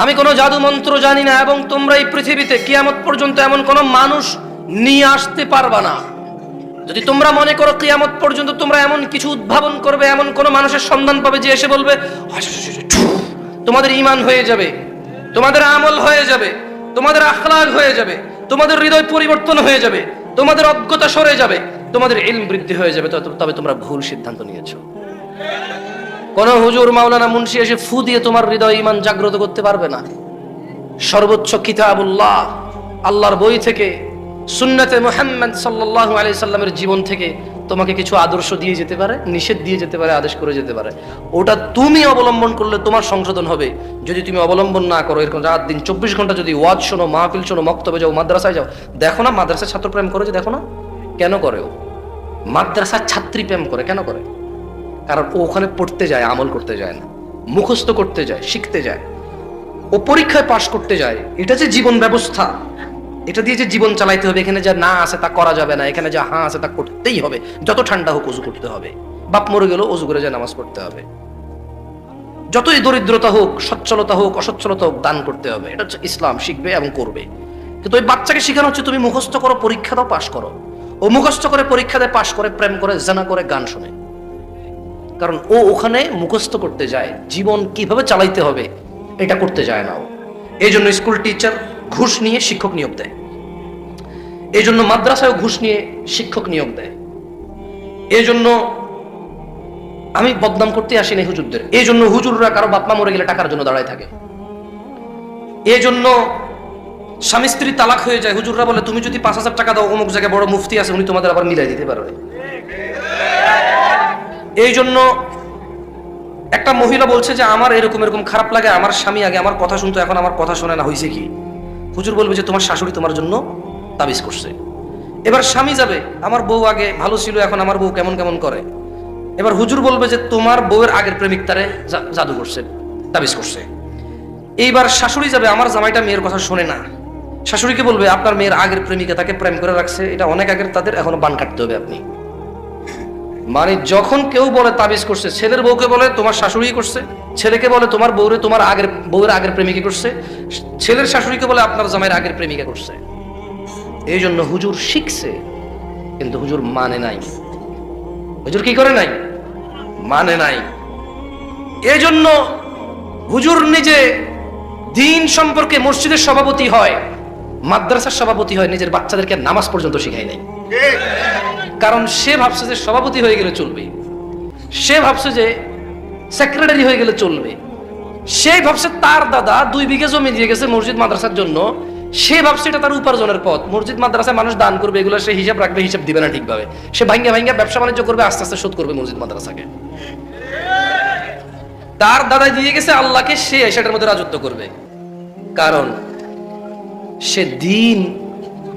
আমি কোনো জাদু মন্ত্র জানি না এবং তোমরা এই পৃথিবীতে কিয়ামত পর্যন্ত এমন কোনো মানুষ নিয়ে আসতে পারবা না। যদি তোমরা মনে করো কিয়ামত পর্যন্ত তোমরা এমন কিছু উদ্ভাবন করবে, এমন কোনো মানুষের সন্ধান পাবে যে এসে বলবে তোমাদের ইমান হয়ে যাবে, তোমাদের আমল হয়ে যাবে, তোমাদের আখলাগ হয়ে যাবে, তোমাদের হৃদয় পরিবর্তন হয়ে যাবে, তোমাদের অজ্ঞতা সরে যাবে, তোমাদের ইলম বৃদ্ধি হয়ে যাবে, তবে তোমরা ভুল সিদ্ধান্ত নিয়েছো। কোন হুজুর মাওলানা মুন্সি এসে ফু দিয়ে তোমার হৃদয় ইমান জাগ্রত করতে পারবে না। সর্বোচ্চ কিতাবুল্লাহ, আল্লাহর বই থেকে, সুন্নাতে মুহাম্মদ সাল্লাল্লাহু আলাইহি সাল্লামের জীবন থেকে তোমাকে কিছু আদর্শ দিয়ে যেতে পারে, নিষেধ দিয়ে যেতে পারে, আদেশ করে যেতে পারে। ওটা তুমি অবলম্বন করলে তোমার সংশোধন হবে। যদি তুমি অবলম্বন না করো, এরকম রাত দিন চব্বিশ ঘণ্টা যদি ওয়াজ শোনো, মাহফিল শোনো, মক্তবে যাও, মাদ্রাসায় যাও, দেখো না মাদ্রাসায় ছাত্র প্রেম করে যে দেখো না। কেন করে ও? মাদ্রাসার ছাত্রী প্রেম করে, কেন করে? কারণ ও ওখানে পড়তে যায়, আমল করতে যায় না। মুখস্থ করতে যায়, শিখতে যায়। ও পরীক্ষায় পাশ করতে যায়। এটা যে জীবন ব্যবস্থা, এটা দিয়ে যে জীবন চালাইতে হবে, এখানে যা না আছে তা করা যাবে না, এখানে যা হ্যাঁ আছে তা করতেই হবে। যত ঠান্ডা হোক অজু করতে হবে। বাপ মরে গেল অজু করে যা নামাজ পড়তে হবে। যতই দরিদ্রতা হোক, সচ্ছলতা হোক, অসচ্ছলতা হোক, দান করতে হবে। এটা হচ্ছে ইসলাম, শিখবে এবং করবে। কিন্তু ওই বাচ্চাকে শেখানো হচ্ছে, তুমি মুখস্থ করো, পরীক্ষা দাও, পাশ করো। ও মুখস্থ করে, পরীক্ষা দেয়, পাশ করে, প্রেম করে, জানা করে, গান শোনে। কারণ ও ওখানে মুখস্থ করতে যায়। জীবন কীভাবে চালাইতে হবে, এটা করতে যায় না ও। এই জন্য স্কুল টিচার ঘুষ নিয়ে শিক্ষক নিয়োগ দেয়। এই জন্য মাদ্রাসায় ঘুষ নিয়ে শিক্ষক নিয়োগ দেয়। এই জন্য আমি বদনাম করতে আসি না হুজুরদের। এই জন্য হুজুররা কারও বাপমা মরে গেলে টাকার জন্য দাঁড়ায় থাকে। এই জন্য স্বামী স্ত্রী তালাক হয়ে যায়। হুজুররা বলে, তুমি যদি পাঁচ হাজার টাকা দাও, অমুক জায়গায় বড় মুফতি আছে, উনি তোমাদের আবার মিলাই দিতে পারবে। এই জন্য একটা মহিলা বলছে যে, আমার এরকম এরকম খারাপ লাগে, আমার স্বামী আগে আমার কথা শুনতো, এখন আমার কথা শোনে না হয়েছে কি? হুজুর বলবে যে, তোমার শাশুড়ি তোমার জন্য তাবিজ করছে। এবার স্বামী যাবে, আমার বউ আগে ভালো ছিল, এখন আমার বউ কেমন কেমন করে? এবার হুজুর বলবে যে, তোমার বউয়ের আগের প্রেমিক তারে জাদু করছে, তাবিজ করছে। এইবার শাশুড়ি যাবে, আমার জামাইটা মেয়ের কথা শোনে না। শাশুড়িকে বলবে, আপনার মেয়ের আগের প্রেমিকা তাকে প্রেম করে রাখছে, এটা অনেক আগের, তাদের এখনও বান কাটতে হবে আপনি। মানে যখন কেউ বলে তাবিজ করছে, ছেলের বউকে বলে তোমার শাশুড়ি করছে, ছেলেকে বলে তোমার বউরে তোমার আগের, বউয়ের আগের প্রেমিকা করছে, ছেলের শাশুড়িকে বলে আপনার জামাইয়ের আগের প্রেমিকা করছে। এই জন্য হুজুর শিখছে, কিন্তু হুজুর মানে নাই। হুজুর কি করে নাই? মানে নাই। এই জন্য হুজুর নিজে দিন সম্পর্কে মসজিদের সভাপতি হয়, মাদ্রাসার সভাপতি হয়, নিজের বাচ্চাদেরকে নামাজ পর্যন্ত শিখায় নাই। কারণ সে ভাবছে যে সভাপতি হয়ে গেলে চলবে। সে ভাবছে যে সেক্রেটারি হয়ে গেলে চলবে। সে ভাবছে তার দাদা দুই বিঘে জমি দিয়ে গেছে মসজিদ মাদ্রাসার জন্য। সে ভাবছে এটা তার উপার্জনের পথ। মসজিদ মাদ্রাসায় মানুষ দান করবে, এগুলো সে হিসাব রাখবে, হিসাব দিবে না ঠিকভাবে। সে ভাঙ্গা ভাঙ্গা ব্যবসা বাণিজ্য করবে, আস্তে আস্তে শোধ করবে মসজিদ মাদ্রাসাকে। তার দাদা দিয়ে গেছে আল্লাহকে, সে সেটার মধ্যে রাজত্ব করবে। কারণ সে দিন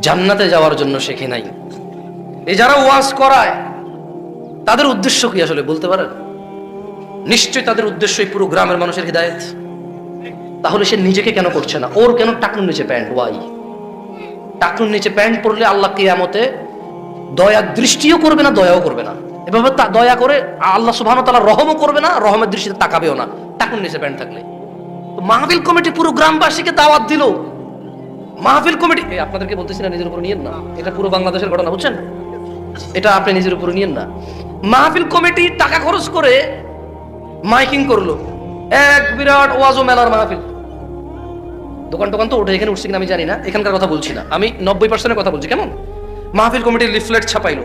জান্নাতে যাওয়ার জন্য শেখে নাই। এই যারা ওয়াজ করায়, তাদের উদ্দেশ্য কি আসলে বলতে পারেন? নিশ্চয়ই তাদের উদ্দেশ্য পুরো গ্রামের মানুষের হৃদায়ত। তাহলে সে নিজেকে কেন করছে না? ওর কেন টাকনুর নিচে প্যান্ট? ওয়াই টাকনুর নিচে প্যান্ট পরলে আল্লাহ কিয়ামতে দয়া দৃষ্টিও করবে না, দয়াও করবে না। এভাবে তা- দয়া করে আল্লাহ সুবহানাহু ওয়া তাআলা রহমও করবে না, রহমের দৃষ্টিতে তাকাবেও না টাকনুর নিচে প্যান্ট থাকলে। মাহফিল কমিটি পুরো গ্রামবাসীকে দাওয়াত দিল। মাহফিল কমিটি আপনাদেরকে বলতেছি না, নিজের উপর নিয়েন না। এটা পুরো বাংলাদেশের ঘটনা, বুঝছেন? এটা আপনি নিজের উপর নিয়েন না। মাহফিল কমিটি টাকা খরচ করে মাইকিং করল। এক বিরাট ওয়াজ মেলার মাহফিল। দোকান টোকান তো ওঠে এখানে উঠছে কিনা আমি জানি না, এখানকার কথা বলছি না। আমি নব্বই পার্সেন্টের কথা বলছি, কেমন? মাহফিল কমিটির লিফলেট ছাপাইলো।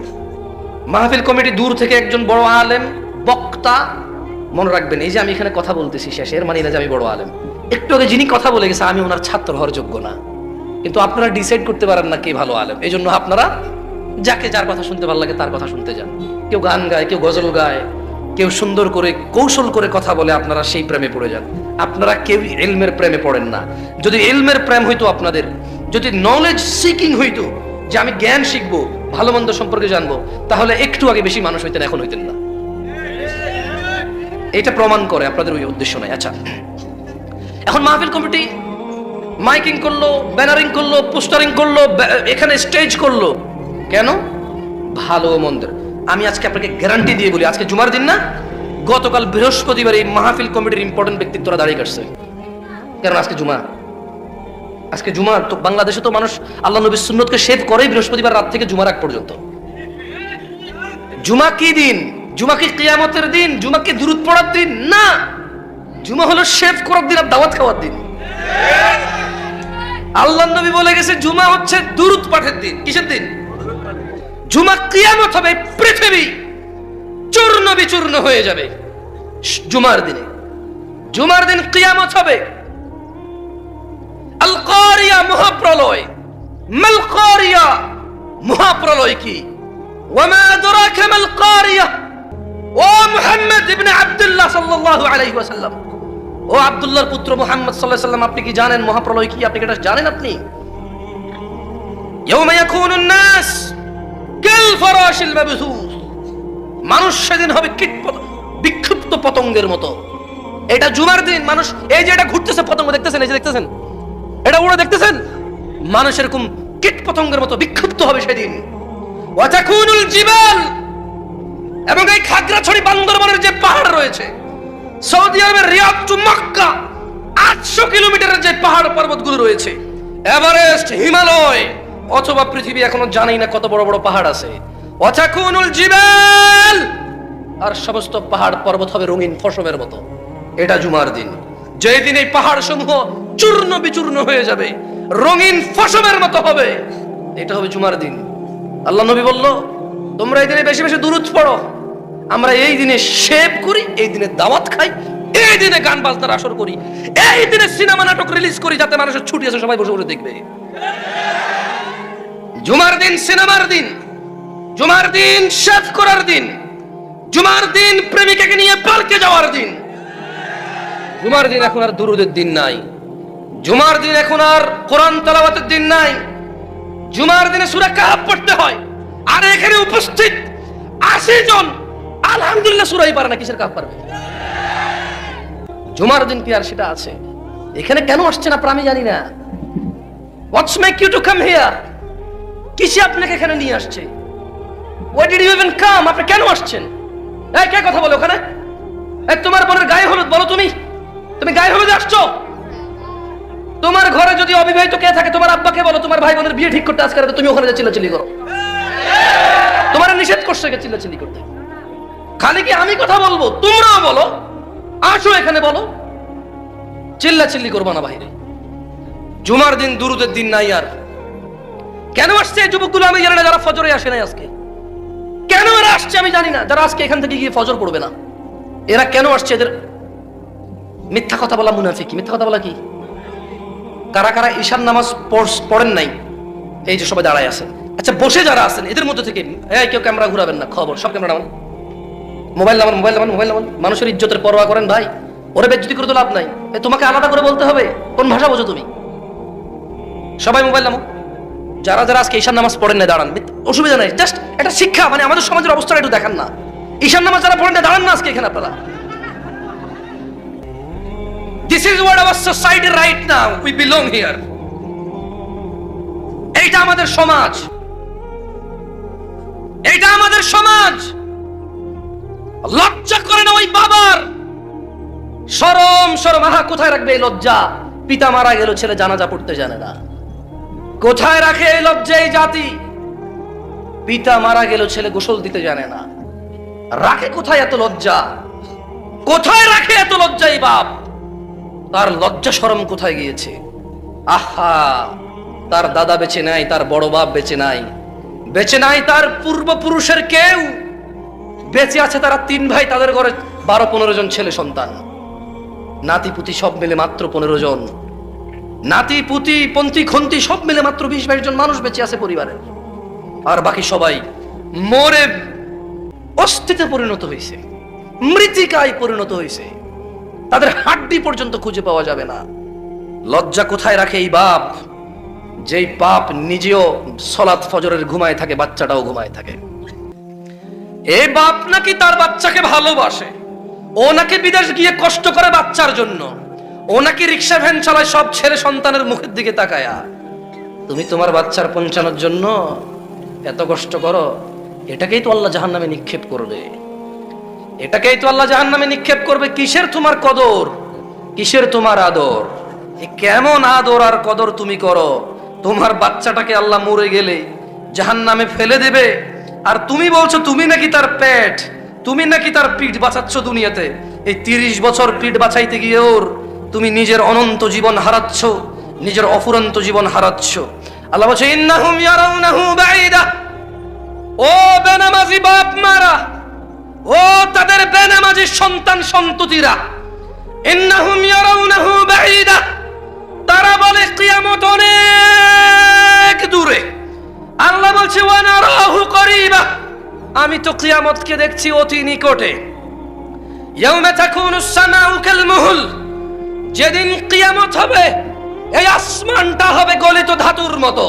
মাহফিল কমিটি দূর থেকে একজন বড় আলেম, বক্তা মনে রাখবেন, এই যে আমি এখানে কথা বলতেছি শেষের মানে না যে আমি বড় আলেম। একটু আগে যিনি কথা বলে গেছে, আমি ওনার ছাত্র হওয়ার যোগ্য না। কিন্তু আপনারা ডিসাইড করতে পারেন না কে ভালো আলেম। এই জন্য আপনারা যাকে যার কথা শুনতে ভালো লাগে তার কথা শুনতে যান। কেউ গান গায়, কেউ গজল গায়, কেউ সুন্দর করে, কৌশল করে কথা বলে আপনারা সেই প্রেমে পড়ে যান। আপনারা কেউ এলমের প্রেমে পড়েন না। যদি এলমের প্রেম হইতো আপনাদের, যদি নলেজ সিকিং হইতো, যে আমি জ্ঞান শিখব, ভালো মন্দ সম্পর্কে জানব, তাহলে একটু আগে বেশি মানুষ হইতেন, এখন হইতেন না। এটা প্রমাণ করে, আপনাদের ওই উদ্দেশ্য নাই। আচ্ছা। এখন মাহফিল কমিটি মাইকিং করল, ব্যানারিং করল, পোস্টারিং করল, এখানে স্টেজ করল। কেন? ভালো ও মন্দের আমি আজকে আপনাকে গ্যারান্টি দিয়ে বলি, আজকে জুমার দিন না, গতকাল বৃহস্পতিবার এই মাহফিল কমিটির ইম্পর্টেন্ট ব্যক্তিত্বরা দাঁড়িয়ে কাটছে। কারণ আজকে জুমা। আজকে জুমা, তো বাংলাদেশে তো মানুষ আল্লাহ নবীর সুন্নতকে শেভ করেই বৃহস্পতিবার রাত থেকে জুমার আগ পর্যন্ত। জুমা কি দিন? জুমা কি কিয়ামতের দিন? জুমা কি দূরত পড়ার দিন? না। জুমা হলো শেভ করার দিন আর দাওয়াত খাওয়ার দিন। আল্লাহ নবী বলে গেছে, জুমা হচ্ছে দূরত পাঠের দিন। কিসের দিন? জুমা কিয়ামত হবে পৃথিবী। চূর্ণ বিচূর্ণ হয়ে যাবে। জুমার দিনে। জুমার দিন কিয়ামত হবে। আল কারিয়া মহাপ্রলয়। মাল মহাপ্রলয় কি? ওয়ামা আদরাকা মাল ও মুহাম্মদ ইবনে আব্দুল্লাহ সাল্লাল্লাহু আলাইহি ওয়াসাল্লাম। ও আব্দুল্লাহর পুত্র মুহাম্মদ সাল্লাল্লাহু আলাইহি আপনি কি জানেন মহাপ্রলয় কি? আপনি কি এটা জানেন আপনি? ইয়াউমা ইয়াকুনুন নাস। কাল ফারাশিল মানুষ সেদিন হবে কীট বিক্ষিপ্ত পতঙ্গের মতো। এটা জুমার দিন, মানুষ এই যে এটা ঘুরতেছে পতঙ্গ, দেখতেছেন? এই যে দেখতেছেন? এটা উড়ে দেখতেছেন? মানুষ এরকম কীট পতঙ্গের মতো বিক্ষিপ্ত হবে সেদিন। ওয়াতাকুনুল জিবাল। এবং এই খাগড়াছড়ি বান্দরবানের যে পাহাড় রয়েছে, সৌদি আরবের রিয়াদ টু মক্কা, আটশো কিলোমিটারের যে পাহাড় পর্বতগুলো রয়েছে, এভারেস্ট হিমালয়। অথবা পৃথিবী এখনও জানেই না কত বড় বড় পাহাড় আছে। জিবাল! আর সমস্ত পাহাড় পর্বত হবে রঙিন ফসমের মতো। এটা জুমার দিন। যেই দিন এই পাহাড় সমূহ চূর্ণ বিচূর্ণ হয়ে যাবে, রঙিন ফসমের মতো হবে, এটা হবে জুমার দিন। আল্লাহ নবী বলল, তোমরা এই দিনে বেশি বেশি দূরত পড়ো। আমরা এই দিনে শেভ করি, এই দিনে দাওয়াত খাই, এই দিনে গান বাজনার আসর করি, এই দিনে সিনেমা নাটক রিলিজ করি যাতে মানুষের ছুটি আছে সবাই বসে বসে দেখবে। জুমার দিন সিনেমার দিন, জুমার দিন শেভ করার দিন, জুমার দিন প্রেমিকাকে নিয়ে পার্কে যাওয়ার দিন। জুমার দিন এখন আর দুরুদের দিন নাই। জুমার দিন এখন আর কোরআন তালাবাতের দিন নাই। জুমার দিনে সুরা কাহাব পড়তে হয়। আর এখানে উপস্থিত আশি জন, আলহামদুলিল্লাহ সুরাই পারে না, কিসের কাপ পারবে? জুমার দিন কি আর সেটা আছে? এখানে কেন আসছেন আপনারা আমি জানি না। What's make you to come here কিসে আপনাকে এখানে নিয়ে আসছে? What did you even come আপনি কেন আসছেন? এই, কে কথা বলো ওখানে? এই, তোমার বোনের গায়ে হলুদ বলো তুমি। তুমি গায়ে হলুদে আসছো? তোমার ঘরে যদি অবিবাহিত কে থাকে, তোমার আব্বাকে বলো, তোমার ভাই বোনের বিয়ে ঠিক করতে আজকে তুমি ওখানে চিল্লাচিল্লি করো। তোমার নিষেধ করছে কে চিল্লাচিল্লি করতে। খালি কি আমি কথা বলব? তোমরাও বলো। আসো এখানে বলো। চিল্লাচিল্লি করব না বাইরে জুমার দিন, দুরুদের দিন নাই আর। কেন আসছে যুবকগুলো? আমি জানি না যারা ফজরে আসে নাই আজকে। কেন এরা আসছে আমি জানি না। যারা আজকে এখান থেকে গিয়ে ফজর পড়বে না। এরা কেন আসছে এদের? মিথ্যা কথা বলা মুনাফিকি মিথ্যা কথা বলা কি? কারা কারা ঈশান নামাজ পড়েন নাই? এই যে সবাই দাঁড়ায় আছেন আচ্ছা বসে যারা আছেন, এদের মধ্যে থেকে এই কেউ ক্যামেরা ঘুরাবেন না। খবর, সব ক্যামেরা নামান মোবাইল নামান মোবাইল নামান মোবাইল নামান। মানুষের ইজ্জতের পরোয়া করেন ভাই। ওরে বেজ্জতি করে তো লাভ নাই। তোমাকে আলাদা করে বলতে হবে? কোন ভাষা বোঝো তুমি? সবাই মোবাইল নামো। যারা যারা আজকে ঈশান নামাজ পড়েন না, দাঁড়ান। অসুবিধা নাই জাস্ট একটা শিক্ষা মানে আমাদের সমাজের অবস্থাটা একটু দেখান না। ঈশান নামাজ যারা পড়েন না, দাঁড়ান না আজকে এখানে আপনারা। This is what our society right now we belong here এইটা আমাদের সমাজ। এইটা আমাদের সমাজ। লজ্জা করে না ওই বাবার। সরম সরম, আহা, কোথায় রাখবে এই লজ্জা? পিতা মারা গেল, ছেলে জানাজা পড়তে জানে না। কোথায় রাখে এই লজ্জা এই জাতি? পিতা মারা গেল ছেলে গোসল দিতে জানে না। রাখে কোথায় এত লজ্জা? কোথায় রাখে এত লজ্জা এই বাপ? তার লজ্জা শরম কোথায় গিয়েছে? আহা, তার দাদা বেঁচে নাই, তার বড় বাপ বেঁচে নাই। বেঁচে নাই তার পূর্বপুরুষের কেউ। বেঁচে আছে তারা তিন ভাই, তাদের ঘরে বারো পনেরো জন ছেলে সন্তান। নাতি পুতি সব মিলে মাত্র পনেরো জন। নাতি, পুতি, পন্থী, খন্তি, সব মিলে মাত্র বিশ, বাইশ জন মানুষ বেঁচে আছে পরিবারের আর বাকি সবাই মরে অস্থিতে পরিণত হয়েছে, মৃতিকায় পরিণত হয়েছে। তাদের হাড্ডি পর্যন্ত খুঁজে পাওয়া যাবে না। লজ্জা কোথায় রাখে এই বাপ? যেই বাপ নিজেও সলাৎ ফজরের ঘুমায় থাকে, বাচ্চাটাও ঘুমায় থাকে। এই বাপ নাকি তার বাচ্চাকে ভালোবাসে? ও নাকি বিদেশ গিয়ে কষ্ট করে বাচ্চার জন্য? ও নাকি রিক্সা ভ্যান চালায় সব ছেলে সন্তানের মুখের দিকে তাকায়া? তুমি তোমার বাচ্চার পৌঁছানোর জন্য এত কষ্ট করো, এটাকেই তো আল্লাহ জাহান নামে নিক্ষেপ করবে। এটাকেই তো আল্লাহ জাহান নামে নিক্ষেপ করবে। কিসের তোমার কদর? কিসের তোমার আদর? কেমন আদর আর কদর তুমি করো? তোমার বাচ্চাটাকে আল্লাহ মরে গেলে জাহান নামে ফেলে দেবে। আর তুমি বলছো, তুমি নাকি তার পেট, তুমি নাকি তার পিঠ বাঁচাচ্ছ দুনিয়াতে। এই তিরিশ বছর পিঠ বাঁচাইতে গিয়ে ওর তুমি নিজের অনন্ত জীবন হারাচ্ছ, নিজের অফুরন্ত জীবন হারাচ্ছ। আল্লাহ বলছে ও বেনামাজি বাপ মারা ও তাদের বেনামাজি সন্তান সন্ততিরা তারা বলে, কিয়ামত অনেক দূরে। আল্লাহ বলছে করিবা। আমি তো কিয়ামতকে দেখছি অতি নিকটে। ইয়াউমা মুহুল। যেদিন কিয়ামত হবে, এই আসমানটা হবে গলিত ধাতুর মতো।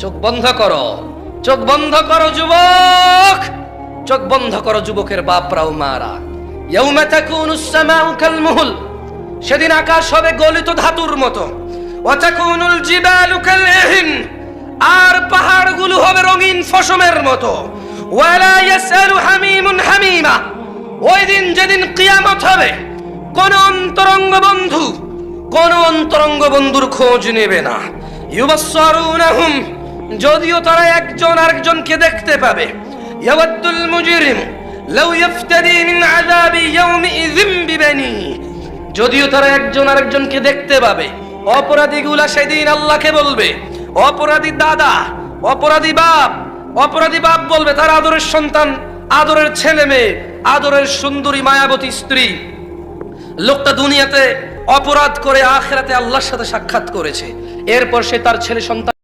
চোখ বন্ধ করো, চোখ বন্ধ করো যুবক, চোখ বন্ধ করো যুবকের বাপরাও মারা। সেদিন আকাশ হবে গলিত ধাতুর মতো। ওয়া তাকুনুল জিবালু কাল আর পাহাড়গুলো হবে রঙিন ফসমের মতো। হামিমা, ওই দিন যেদিন কিয়ামত হবে কোন অন্তরঙ্গ বন্ধু, কোন অন্তরঙ্গ বন্ধুর খোঁজ নেবে না। ইউবাসসারুনাহুম, যদিও তারা একজন আরেকজনকে দেখতে পাবে। ইয়াওয়াদ্দুল মুজরিম, লাউ ইফতাদি মিন আযাবি ইয়াউমিযিম বিবানি, যদিও তারা একজন আরেকজনকে দেখতে পাবে। অপরাধীগুলা সেদিন আল্লাহকে বলবে, অপরাধী দাদা, অপরাধী বাপ অপরাধী বাপ বলবে, তার আদরের সন্তান, আদরের ছেলে মেয়ে, আদরের সুন্দরী মায়াবতী স্ত্রী। লোকটা দুনিয়াতে অপরাধ করে আখেরাতে আল্লাহর সাথে সাক্ষাৎ করেছে। এরপর সে তার ছেলে সন্তান